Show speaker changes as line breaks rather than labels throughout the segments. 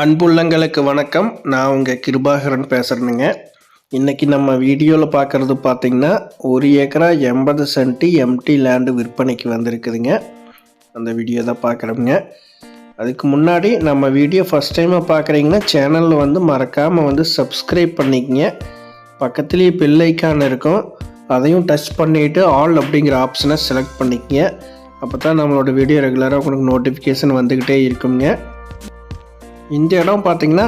அன்புள்ளங்களுக்கு வணக்கம். நான் உங்கள் கிருபாகரன் பேசுகிறேனுங்க இன்றைக்கி நம்ம வீடியோவில் பார்க்குறது பார்த்திங்கன்னா ஒரு ஏக்கரா எண்பது சென்ட்டு எம்டி லேண்டு விற்பனைக்கு வந்திருக்குதுங்க. அந்த வீடியோ தான் பார்க்குறோங்க அதுக்கு முன்னாடி நம்ம வீடியோ ஃபஸ்ட் டைமாக பார்க்குறீங்கன்னா சேனலில் வந்து மறக்காமல் வந்து சப்ஸ்கிரைப் பண்ணிக்கங்க. பக்கத்துலேயே பெல் ஐக்கான் இருக்கும். அதையும் டச் பண்ணிவிட்டு ஆல் அப்படிங்கிற ஆப்ஷனை செலக்ட் பண்ணிக்கங்க. அப்போ தான் நம்மளோட வீடியோ ரெகுலராக உங்களுக்கு நோட்டிஃபிகேஷன் வந்துக்கிட்டே இருக்குங்க. இந்த இடம் பார்த்திங்கன்னா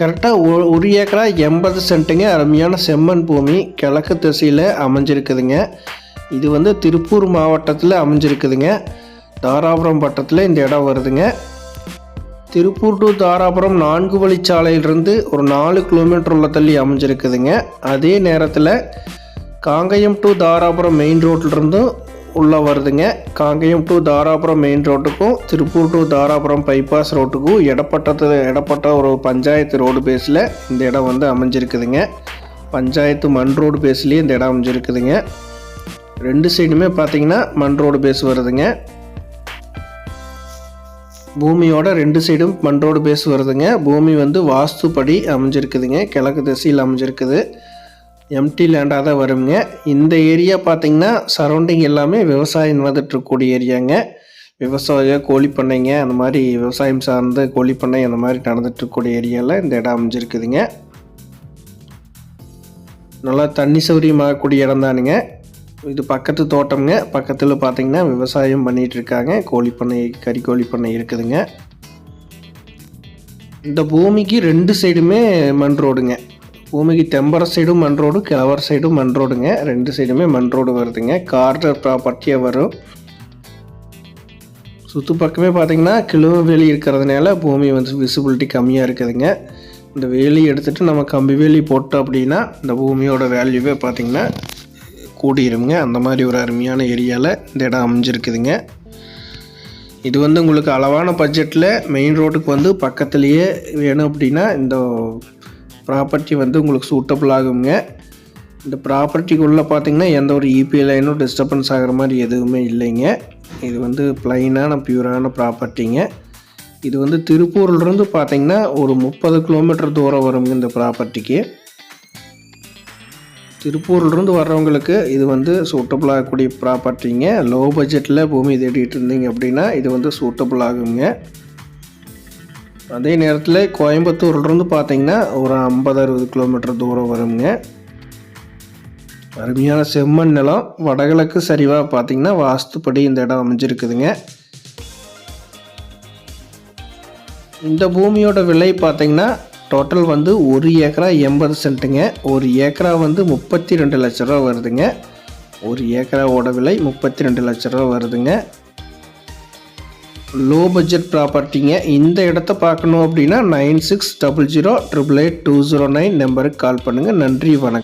கரெக்டாக ஒரு ஏக்கரா எண்பது சென்ட்டுங்க அருமையான செம்மண் பூமி கிழக்கு திசையில் அமைஞ்சிருக்குதுங்க. இது வந்து திருப்பூர் மாவட்டத்தில் அமைஞ்சிருக்குதுங்க. தாராபுரம் பட்டத்தில் இந்த இடம் வருதுங்க. திருப்பூர் டு தாராபுரம் நான்கு வழிச்சாலையிலிருந்து ஒரு நாலு கிலோமீட்டர் உள்ள தள்ளி அமைஞ்சிருக்குதுங்க. அதே நேரத்தில் காங்கயம் டு தாராபுரம் மெயின் ரோட்லேருந்தும் உள்ளே வருதுங்க. காங்கேயம் டு தாராபுரம் மெயின் ரோட்டுக்கும் திருப்பூர் டு தாராபுரம் பைபாஸ் ரோட்டுக்கும் இடப்பட்டது இடப்பட்ட ஒரு பஞ்சாயத்து ரோடு பேஸில் இந்த இடம் வந்து அமைஞ்சிருக்குதுங்க. பஞ்சாயத்து மண் ரோடு பேஸ்லேயே இந்த இடம் அமைஞ்சிருக்குதுங்க. ரெண்டு சைடுமே பார்த்தீங்கன்னா மண் ரோடு பேஸ் வருதுங்க. பூமியோட ரெண்டு சைடும் மண் ரோடு பேஸ் வருதுங்க. பூமி வந்து வாஸ்துப்படி அமைஞ்சிருக்குதுங்க. கிழக்கு திசையில் அமைஞ்சிருக்குது. எம்டி லேண்டாக தான் வருங்க. இந்த ஏரியா பார்த்திங்கன்னா சரௌண்டிங் எல்லாமே விவசாயம் வந்துட்டுருக்கக்கூடிய ஏரியாங்க விவசாயம் கோழி பண்ணைங்க அந்த மாதிரி விவசாயம் சார்ந்த கோழி பண்ணை அந்த மாதிரி நடந்துட்டுருக்கக்கூடிய ஏரியாவில் இந்த இடம் அமைஞ்சிருக்குதுங்க. நல்லா தண்ணி சௌரியமாகக்கூடிய இடம் தானுங்க. இது பக்கத்து தோட்டம்ங்க. பக்கத்தில் பார்த்திங்கன்னா விவசாயம் பண்ணிகிட்டு இருக்காங்க கோழி பண்ணை கறி கோழி பண்ணை இருக்குதுங்க. இந்த பூமிக்கு ரெண்டு சைடுமே மண் ரோடுங்க பூமிக்கு தெம்பர சைடும் மண் ரோடு கிழவர் சைடும் மண் ரோடுங்க ரெண்டு சைடுமே மண் ரோடு வருதுங்க. கார்டர் ப்ராப்பர்ட்டியாக வரும். சுற்று பக்கமே பார்த்தீங்கன்னா கிழவு வேலி இருக்கிறதுனால பூமி வந்து விசிபிலிட்டி கம்மியாக இருக்குதுங்க. இந்த வேலி எடுத்துகிட்டு நம்ம கம்பி வேலி போட்டோம் அப்படின்னா இந்த பூமியோட வேல்யூவே பார்த்திங்கன்னா கூடிருங்க அந்த மாதிரி ஒரு அருமையான ஏரியாவில் இந்த இடம் அமைஞ்சிருக்குதுங்க. இது வந்து உங்களுக்கு அளவான பட்ஜெட்டில் மெயின் ரோட்டுக்கு வந்து பக்கத்துலேயே வேணும் அப்படின்னா இந்த ப்ராப்பர்ட்டி வந்து உங்களுக்கு சூட்டபிள் ஆகுங்க. இந்த ப்ராப்பர்ட்டிக்குள்ளே பார்த்தீங்கன்னா எந்த ஒரு இபி லைனும் டிஸ்டர்பன்ஸ் ஆகிற மாதிரி எதுவுமே இல்லைங்க. இது வந்து ப்ளைனான பியூரான ப்ராப்பர்ட்டிங்க இது வந்து திருப்பூர்லேருந்து பார்த்தீங்கன்னா ஒரு முப்பது கிலோமீட்டர் தூரம் வருங்க இந்த ப்ராப்பர்ட்டிக்கு திருப்பூர்லேருந்து வர்றவங்களுக்கு இது வந்து சூட்டபிள் ஆகக்கூடிய ப்ராப்பர்ட்டிங்க லோ பட்ஜெட்டில் பூமி தேடிட்டு இருந்தீங்க அப்படின்னா இது வந்து சூட்டபிள் ஆகுங்க. அதே நேரத்தில் கோயம்புத்தூர்லேருந்து பார்த்தீங்கன்னா ஒரு ஐம்பது அறுபது கிலோமீட்டர் தூரம் வருங்க. அருமையான செம்மண் நிலம். வடகிழக்கு சரிவாக பார்த்தீங்கன்னா வாஸ்துப்படி இந்த இடம் அமைஞ்சிருக்குதுங்க. இந்த பூமியோட விலை பார்த்தீங்கன்னா டோட்டல் வந்து ஒரு ஏக்கரா எண்பது சென்ட்டுங்க. ஒரு ஏக்கரா வந்து முப்பத்தி ரெண்டு லட்ச ரூபா வருதுங்க. ஒரு ஏக்கராவோட விலை முப்பத்தி ரெண்டு லட்ச ரூபா வருதுங்க. லோ பட்ஜெட் ப்ராப்பர்ட்டிங்க இந்த இடத்த பார்க்கணும் அப்படின்னா nine six double zero triple eight two zero nine நம்பருக்கு கால் பண்ணுங்கள் நன்றி வணக்கம்.